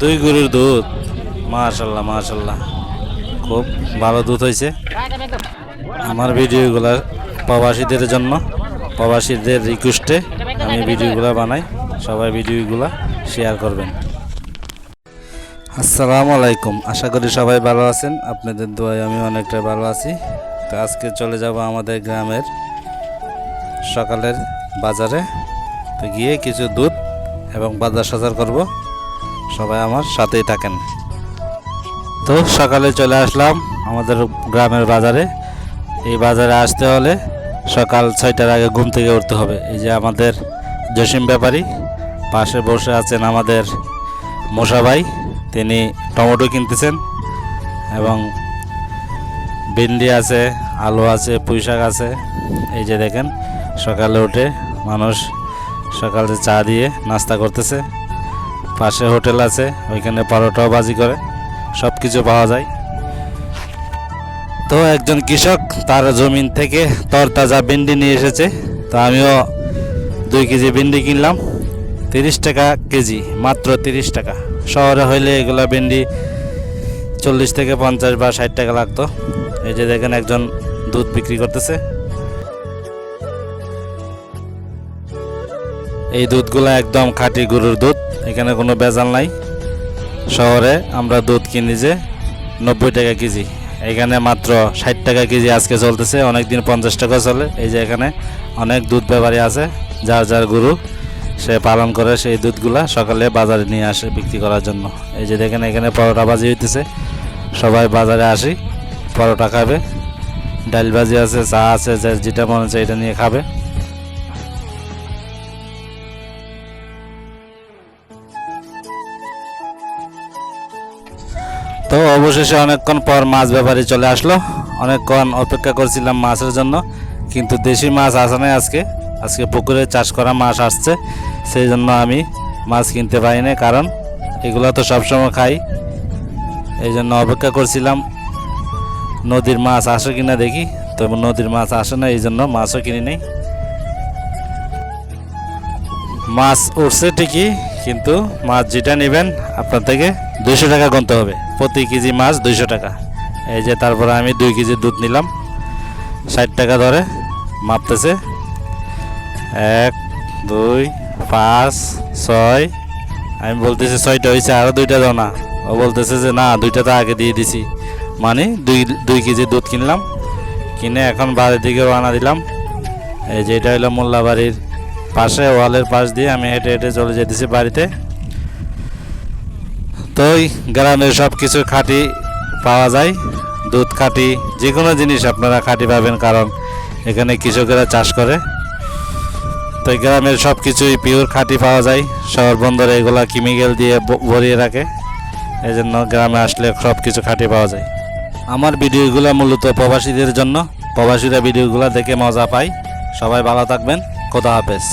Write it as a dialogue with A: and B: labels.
A: দুই গরুর দুধ। মাশাল্লাহ মাশাল্লাহ। খুব ভালো দুধ হয়েছে আমার ভিডিওগুলো প্রবাসীদের জন্য, প্রবাসীদের রিকোয়েস্টে আমি ভিডিওগুলো বানাই। সবাই ভিডিওগুলো শেয়ার করবেন। আসসালামু আলাইকুম। আশা করি সবাই ভালো আছেন। আপনাদের দোয়ায় আমি অনেকটা ভালো আছি। তো আজকে চলে যাব আমাদের গ্রামের সকালের বাজারে। তো গিয়ে কিছু দুধ এবং বাজার সাজার করব। সবাই আমার সাথেই থাকেন। তো সকালে চলে আসলাম আমাদের গ্রামের বাজারে। এই বাজারে আসতে হলে সকাল ছয়টার আগে ঘুম থেকে উঠতে হবে। এই যে আমাদের জসিম ব্যাপারী, পাশে বসে আছেন আমাদের মশা ভাই তিনি টমেটো কিনতেছেন এবং ভিন্ডি আছে, আলু আছে পুঁই শাক আছে। এই যে দেখেন, সকালে উঠে মানুষ সকালে চা দিয়ে নাস্তা করতেছে। পাশে হোটেল আছে, ওইখানে পরোটাও বাজি করে সব কিছু পাওয়া যায়। তো একজন কৃষক তার জমিন থেকে তরতাজা ভিন্ডি নিয়ে এসেছে। তো আমিও দুই কেজি ভিন্ডি কিনলাম, তিরিশ টাকা কেজি, মাত্র তিরিশ টাকা। শহরে হইলে এগুলো ভিন্ডি চল্লিশ থেকে পঞ্চাশ বা ষাট টাকা লাগতো। এই যে দেখেন একজন দুধ বিক্রি করতেছে। এই দুধগুলো একদম খাঁটি গরুর দুধ, এখানে কোনো ভেজাল নাই। শহরে আমরা দুধ কিনি যে নব্বই টাকা কেজি, এখানে মাত্র ষাট টাকা কেজি আজকে চলতেছে অনেক দিন পঞ্চাশ টাকা চলে। এই যে এখানে অনেক দুধ ব্যাপারী আছে, যার যার গরু সে পালন করে সেই দুধগুলা সকালে বাজারে নিয়ে আসে বিক্রি করার জন্য। এই যে দেখেন এখানে পরোটা বাজি হইতেছে, সবাই বাজারে আসি, পরোটা খাবে। ডাল ভাজি আছে, চা আছে, যে যেটা মনে হচ্ছে এটা নিয়ে খাবে। তো অবশেষে অনেকক্ষণ পর মাছ ব্যাপারে চলে আসলো। অনেকক্ষণ অপেক্ষা করছিলাম মাছের জন্য, কিন্তু দেশি মাছ আসে নাই আজকে। আজকে পুকুরে চাষ করা মাছ আসছে, সেই জন্য আমি মাছ কিনতে পারিনি, কারণ এগুলো তো সবসময় খাই। এই জন্য অপেক্ষা করছিলাম, নদীর মাছ আসে কিনা দেখি। তো নদীর মাছ আসে না এই জন্য মাছও কিনি নেই। মাছ উঠছে ঠিকই, কিন্তু মাছ যেটা নেবেন আপনার থেকে দুইশো টাকা গুনতে হবে। প্রতি কেজি মাছ দুইশো টাকা। এই যে তারপরে আমি দুই কেজি দুধ নিলাম। ষাট টাকা ধরে মাপতেছে। এক, দুই, পাঁচ, ছয়। আমি বলতেছি ছয়টা হয়েছে আরও দুইটা দাও না। ও বলতেছে যে না, দুইটা তো আগে দিয়ে দিছি। মানে দুই দুই কেজি দুধ কিনলাম। কিনে এখন বাড়ির দিকে রওনা দিলাম। এই যে এটা হলো মোল্লাবাড়ির পাশে, ওয়ালের পাশ দিয়ে আমি হেঁটে হেঁটে চলে যেতেছি বাড়িতে। তো ওই গ্রামের সব কিছু খাঁটি পাওয়া যায়, দুধ খাঁটি যে কোনো জিনিস আপনারা খাঁটি পাবেন, কারণ এখানে কৃষকেরা চাষ করে। তো গ্রামের সব কিছুই পিওর খাঁটি পাওয়া যায়, শহর বন্দরে এগুলা কেমিক্যাল দিয়ে ভরিয়ে রাখে এই জন্য গ্রামে আসলে সব কিছু খাঁটি পাওয়া যায়। আমার ভিডিওগুলো মূলত প্রবাসীদের জন্য, প্রবাসীরা ভিডিওগুলো দেখে মজা পায়। সবাই ভালো থাকবেন, খোদা হাফেজ।